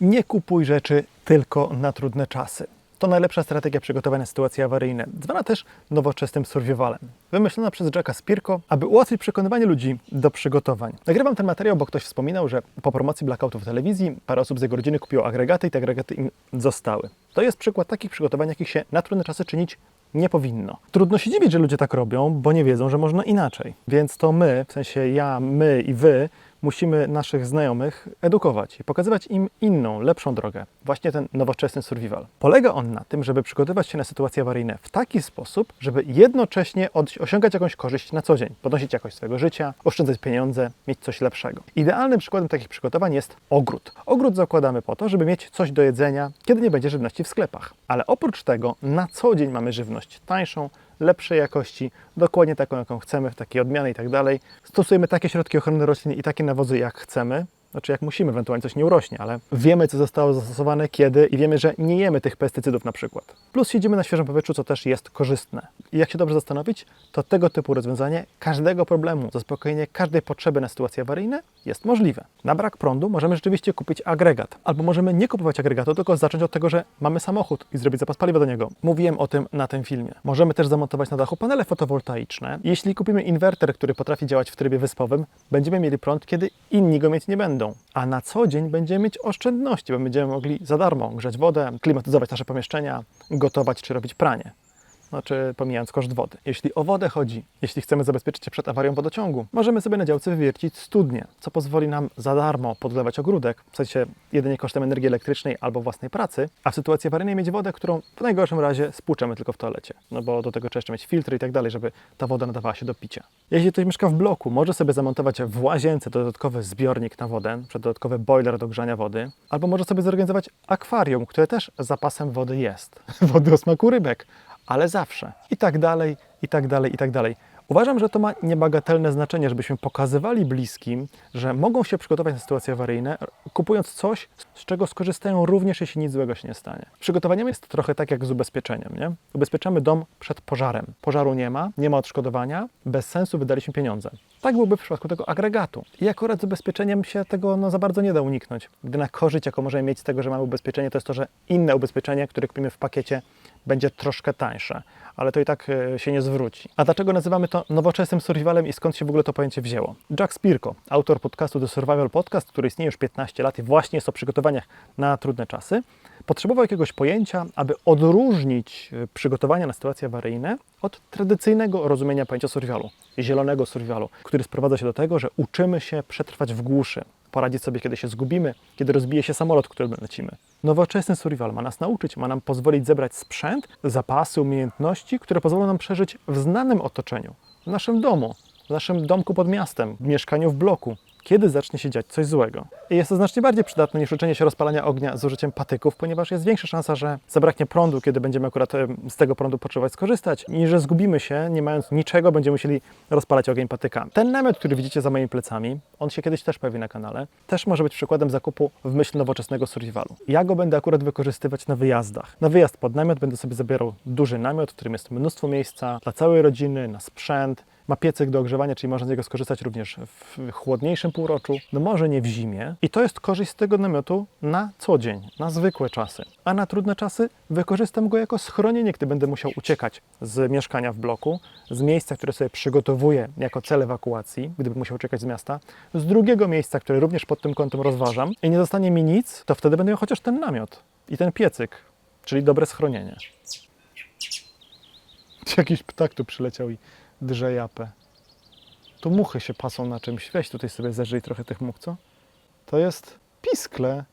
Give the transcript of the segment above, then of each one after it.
Nie kupuj rzeczy tylko na trudne czasy. To najlepsza strategia przygotowania na sytuacje awaryjne, zwana też nowoczesnym survivalem. Wymyślona przez Jacka Spirko, aby ułatwić przekonywanie ludzi do przygotowań. Nagrywam ten materiał, bo ktoś wspominał, że po promocji blackoutu w telewizji parę osób z jego rodziny kupiło agregaty i te agregaty im zostały. To jest przykład takich przygotowań, jakich się na trudne czasy czynić nie powinno. Trudno się dziwić, że ludzie tak robią, bo nie wiedzą, że można inaczej. Więc to my, w sensie ja, my i wy, musimy naszych znajomych edukować i pokazywać im inną, lepszą drogę. Właśnie ten nowoczesny survival. Polega on na tym, żeby przygotować się na sytuacje awaryjne w taki sposób, żeby jednocześnie osiągać jakąś korzyść na co dzień, podnosić jakość swojego życia, oszczędzać pieniądze, mieć coś lepszego. Idealnym przykładem takich przygotowań jest ogród. Ogród zakładamy po to, żeby mieć coś do jedzenia, kiedy nie będzie żywności w sklepach. Ale oprócz tego na co dzień mamy żywność tańszą, lepszej jakości, dokładnie taką, jaką chcemy, w takiej odmiany i tak dalej. Stosujemy takie środki ochrony roślin i takie nawozy, jak chcemy. Znaczy, jak musimy, ewentualnie coś nie urośnie, ale wiemy, co zostało zastosowane, kiedy i wiemy, że nie jemy tych pestycydów na przykład. Plus siedzimy na świeżym powietrzu, co też jest korzystne. I jak się dobrze zastanowić, to tego typu rozwiązanie każdego problemu, zaspokojenie każdej potrzeby na sytuacje awaryjne jest możliwe. Na brak prądu możemy rzeczywiście kupić agregat, albo możemy nie kupować agregatu, tylko zacząć od tego, że mamy samochód i zrobić zapas paliwa do niego. Mówiłem o tym na tym filmie. Możemy też zamontować na dachu panele fotowoltaiczne. Jeśli kupimy inwerter, który potrafi działać w trybie wyspowym, będziemy mieli prąd, kiedy inni go mieć nie będą. A na co dzień będziemy mieć oszczędności, bo będziemy mogli za darmo grzać wodę, klimatyzować nasze pomieszczenia, gotować czy robić pranie znaczy pomijając koszt wody. Jeśli o wodę chodzi, jeśli chcemy zabezpieczyć się przed awarią wodociągu, możemy sobie na działce wywiercić studnię, co pozwoli nam za darmo podlewać ogródek, w sensie jedynie kosztem energii elektrycznej albo własnej pracy, a w sytuacji awaryjnej mieć wodę, którą w najgorszym razie spłuczemy tylko w toalecie, no bo do tego trzeba jeszcze mieć filtry i tak dalej, żeby ta woda nadawała się do picia. Jeśli ktoś mieszka w bloku, może sobie zamontować w łazience dodatkowy zbiornik na wodę, czy dodatkowy boiler do grzania wody, albo może sobie zorganizować akwarium, które też zapasem wody jest. Wody o smaku rybek, ale zawsze. I tak dalej, i tak dalej, i tak dalej. Uważam, że to ma niebagatelne znaczenie, żebyśmy pokazywali bliskim, że mogą się przygotować na sytuacje awaryjne, kupując coś, z czego skorzystają również, jeśli nic złego się nie stanie. Przygotowaniem jest trochę tak jak z ubezpieczeniem. Nie? Ubezpieczamy dom przed pożarem. Pożaru nie ma, nie ma odszkodowania, bez sensu wydaliśmy pieniądze. Tak byłby w przypadku tego agregatu. I akurat z ubezpieczeniem się tego no, za bardzo nie da uniknąć. Gdyna korzyść, jaką możemy mieć z tego, że mamy ubezpieczenie, to jest to, że inne ubezpieczenie, które kupimy w pakiecie, będzie troszkę tańsze, ale to i tak e, się nie zwróci. A dlaczego nazywamy to nowoczesnym survivalem i skąd się w ogóle to pojęcie wzięło? Jack Spirko, autor podcastu The Survival Podcast, który istnieje już 15 lat i właśnie jest o przygotowaniach na trudne czasy, potrzebował jakiegoś pojęcia, aby odróżnić e, przygotowania na sytuacje awaryjne od tradycyjnego rozumienia pojęcia survivalu, zielonego survivalu, który sprowadza się do tego, że uczymy się przetrwać w głuszy, poradzić sobie, kiedy się zgubimy, kiedy rozbije się samolot, którym lecimy. Nowoczesny survival ma nas nauczyć, ma nam pozwolić zebrać sprzęt, zapasy, umiejętności, które pozwolą nam przeżyć w znanym otoczeniu, w naszym domu, w naszym domku pod miastem, w mieszkaniu w bloku, kiedy zacznie się dziać coś złego. I jest to znacznie bardziej przydatne niż uczenie się rozpalania ognia z użyciem patyków, ponieważ jest większa szansa, że zabraknie prądu, kiedy będziemy akurat z tego prądu potrzebować skorzystać, niż że zgubimy się, nie mając niczego, będziemy musieli rozpalać ogień patykami. Ten namiot, który widzicie za moimi plecami, on się kiedyś też pojawi na kanale, też może być przykładem zakupu w myśl nowoczesnego survivalu. Ja go będę akurat wykorzystywać na wyjazdach. Na wyjazd pod namiot będę sobie zabierał duży namiot, w którym jest mnóstwo miejsca dla całej rodziny, na sprzęt, ma piecyk do ogrzewania, czyli można z niego skorzystać również w chłodniejszym półroczu, no może nie w zimie. I to jest korzyść z tego namiotu na co dzień, na zwykłe czasy. A na trudne czasy wykorzystam go jako schronienie, gdy będę musiał uciekać z mieszkania w bloku, z miejsca, które sobie przygotowuję jako cel ewakuacji, gdybym musiał uciekać z miasta, z drugiego miejsca, które również pod tym kątem rozważam i nie zostanie mi nic, to wtedy będę miał chociaż ten namiot i ten piecyk, czyli dobre schronienie. Jakiś ptak tu przyleciał i drze japę. Tu muchy się pasą na czymś. Weź tutaj sobie zeżyj trochę tych much, co? To jest piskle.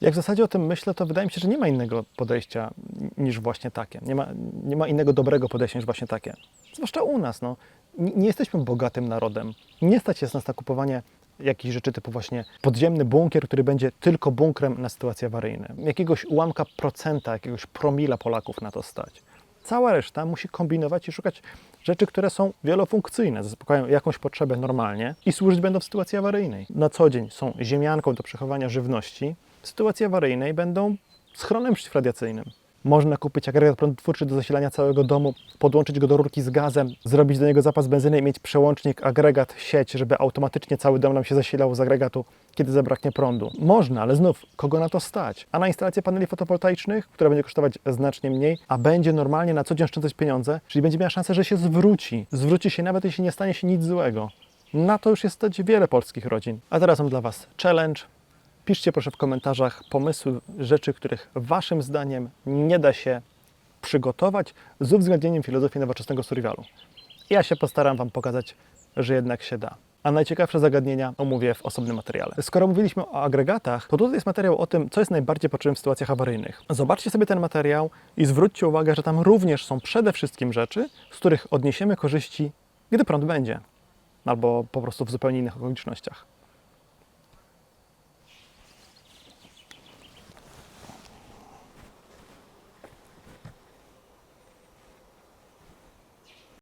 Jak w zasadzie o tym myślę, to wydaje mi się, że nie ma innego podejścia niż właśnie takie. Nie ma, nie ma innego dobrego podejścia niż właśnie takie. Zwłaszcza u nas. No. Nie, jesteśmy bogatym narodem. Nie stać jest nas na kupowanie jakichś rzeczy typu właśnie podziemny bunkier, który będzie tylko bunkrem na sytuacje awaryjne. Jakiegoś ułamka procenta, jakiegoś promila Polaków na to stać. Cała reszta musi kombinować i szukać rzeczy, które są wielofunkcyjne, zaspokajają jakąś potrzebę normalnie i służyć będą w sytuacji awaryjnej. Na co dzień są ziemianką do przechowania żywności, w sytuacji awaryjnej będą schronem przeciwradiacyjnym. Można kupić agregat prądotwórczy do zasilania całego domu, podłączyć go do rurki z gazem, zrobić do niego zapas benzyny i mieć przełącznik, agregat, sieć, żeby automatycznie cały dom nam się zasilał z agregatu, kiedy zabraknie prądu. Można, ale znów, kogo na to stać? A na instalację paneli fotowoltaicznych, która będzie kosztować znacznie mniej, a będzie normalnie na co dzień oszczędzać pieniądze, czyli będzie miała szansę, że się zwróci. Zwróci się nawet, jeśli nie stanie się nic złego. Na to już jest stać wiele polskich rodzin. A teraz mam dla Was challenge. Piszcie proszę w komentarzach pomysły, rzeczy, których Waszym zdaniem nie da się przygotować z uwzględnieniem filozofii nowoczesnego survivalu. Ja się postaram Wam pokazać, że jednak się da. A najciekawsze zagadnienia omówię w osobnym materiale. Skoro mówiliśmy o agregatach, to tutaj jest materiał o tym, co jest najbardziej potrzebne w sytuacjach awaryjnych. Zobaczcie sobie ten materiał i zwróćcie uwagę, że tam również są przede wszystkim rzeczy, z których odniesiemy korzyści, gdy prąd będzie, albo po prostu w zupełnie innych okolicznościach.